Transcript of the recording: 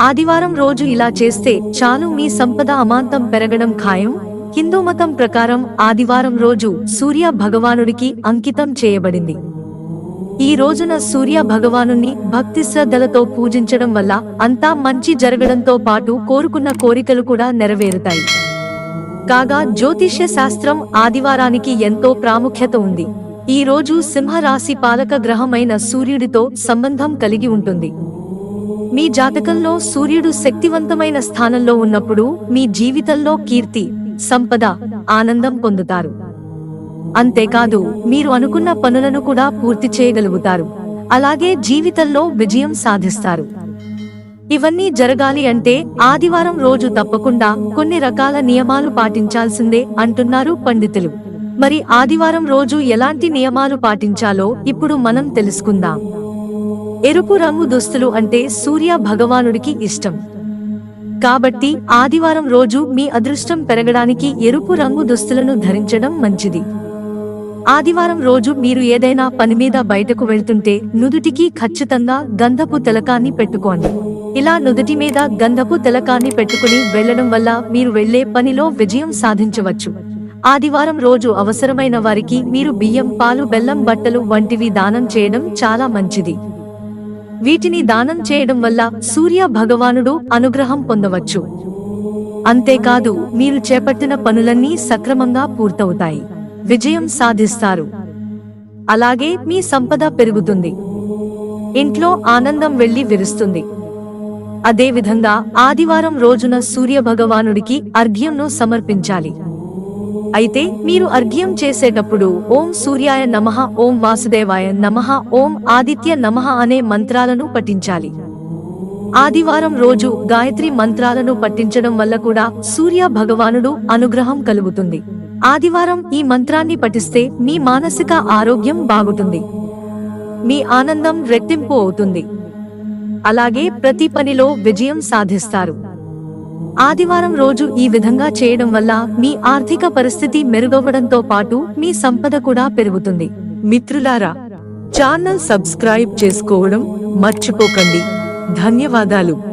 ఆదివారం రోజు ఇలా చేస్తే చాలు మీ సంపద అమాంతం పెరగడం ఖాయం? హిందూ మతం ప్రకారం ఆదివారం రోజు సూర్య భగవానుడికి అంకితం చేయబడింది. ఈ రోజున సూర్య భగవానుని భక్తి శ్రద్ధలతో పూజించడం వల్ల అంతా మంచి జరగడంతో పాటు కోరుకున్న కోరికలు కూడా నెరవేరుతాయి. కాగా జ్యోతిష్య శాస్త్రం ఆదివారానికి ఎంతో ప్రాముఖ్యత ఉంది. ఈ రోజు సింహరాశి పాలక గ్రహమైన సూర్యుడితో సంబంధం కలిగి ఉంటుంది. మీ జాతకంలో సూర్యుడు శక్తివంతమైన స్థానంలో ఉన్నప్పుడు మీ జీవితంలో కీర్తి సంపద ఆనందం పొందుతారు. అంతేకాదు మీరు అనుకున్న పనులను కూడా పూర్తి చేయగలుగుతారు. అలాగే జీవితంలో విజయం సాధిస్తారు. ఇవన్నీ జరగాలి అంటే ఆదివారం రోజు తప్పకుండా కొన్ని రకాల నియమాలు పాటించాల్సిందే అంటున్నారు పండితులు. మరి ఆదివారం రోజు ఎలాంటి నియమాలు పాటించాలో ఇప్పుడు మనం తెలుసుకుందాం. ఎరుపు రంగు దుస్తులు అంటే సూర్య భగవానుడికి ఇష్టం. కాబట్టి ఆదివారం రోజు మీ అదృష్టం పెరగడానికి ఎరుపు రంగు దుస్తులను ధరించడం మంచిది. ఆదివారం రోజు మీరు ఏదైనా పని మీద బయటకు వెళ్తుంటే నుదుటికి ఖచ్చితంగా గంధపు తిలకాన్ని పెట్టుకోండి. ఇలా నుదుటి మీద గంధపు తిలకాన్ని పెట్టుకుని వెళ్ళడం వల్ల మీరు వెళ్ళే పనిలో విజయం సాధించవచ్చు. ఆదివారం రోజు అవసరమైన వారికి మీరు బియ్యం పాలు బెల్లం బట్టలు వంటివి దానం చేయడం చాలా మంచిది. వీటిని దానం చేయడం వల్ల సూర్య భగవానుడు అనుగ్రహం పొందవచ్చు. అంతేకాదు మీరు చేపట్టిన పనులన్నీ సక్రమంగా పూర్తవుతాయి. విజయం సాధిస్తారు. అలాగే మీ సంపద పెరుగుతుంది. ఇంట్లో ఆనందం వెళ్ళి విరుస్తుంది. అదేవిధంగా ఆదివారం రోజున సూర్య భగవానుడికి అర్ఘ్యంను సమర్పించాలి. అయితే మీరు అర్ఘ్యం చేసేటప్పుడు ఓం సూర్యాయ నమః ఓం వాసుదేవాయ నమః ఓం ఆదిత్య నమః అనే మంత్రాలను పఠించాలి. ఆదివారం రోజు గాయత్రి మంత్రాలను పఠించడం వల్ల కూడా సూర్య భగవానుడు అనుగ్రహం కలుగుతుంది. ఆదివారం ఈ మంత్రాన్ని పఠిస్తే మీ మానసిక ఆరోగ్యం బాగుతుంది మీ ఆనందం రెట్టింపు అవుతుంది. అలాగే ప్రతి పనిలో విజయం సాధిస్తారు. ఆదివారం రోజు ఈ విధంగా చేయడం వల్ల మీ ఆర్థిక పరిస్థితి మెరుగవ్వడంతో పాటు మీ సంపద కూడా పెరుగుతుంది. మిత్రులారా ఛానల్ సబ్స్క్రైబ్ చేసుకోవడం మర్చిపోకండి. ధన్యవాదాలు.